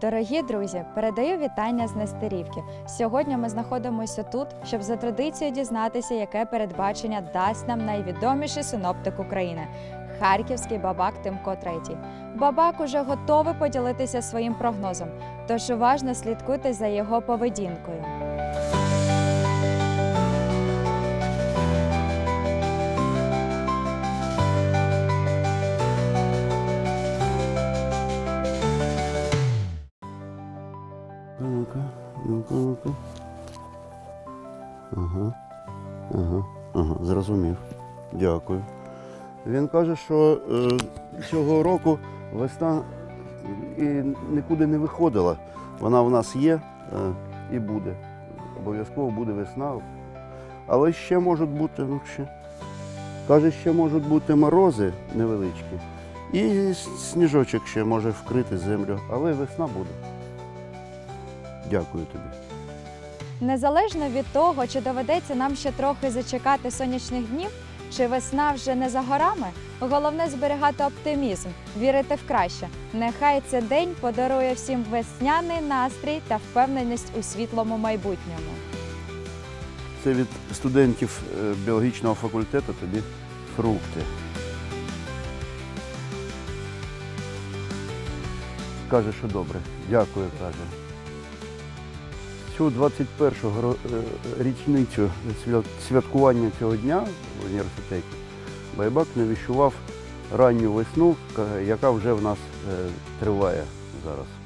Дорогі друзі, передаю вітання з Нестерівки. Сьогодні ми знаходимося тут, щоб за традицією дізнатися, яке передбачення дасть нам найвідоміший синоптик України харківський бабак Тимко III. Бабак уже готовий поділитися своїм прогнозом, тож уважно слідкуйте за його поведінкою. Ну-ка, ну-ка, ну-ка. Ага, ага, ага, зрозумів. Дякую. Він каже, що е, цього року весна і нікуди не виходила. Вона в нас є е, і буде. Обов'язково буде весна. Але ще можуть бути, ну ще. Каже, ще можуть бути морози невеличкі. І сніжочок ще може вкрити землю, але весна буде. Дякую тобі. Незалежно від того, чи доведеться нам ще трохи зачекати сонячних днів, чи весна вже не за горами, головне зберігати оптимізм, вірити в краще. Нехай цей день подарує всім весняний настрій та впевненість у світлому майбутньому. Це від студентів е, біологічного факультету тобі фрукти. Каже, що добре. Дякую, каже. Цю 21-го е, річницю святкування цього дня в університеті Байбак навіщував ранню весну, яка вже в нас е, триває зараз.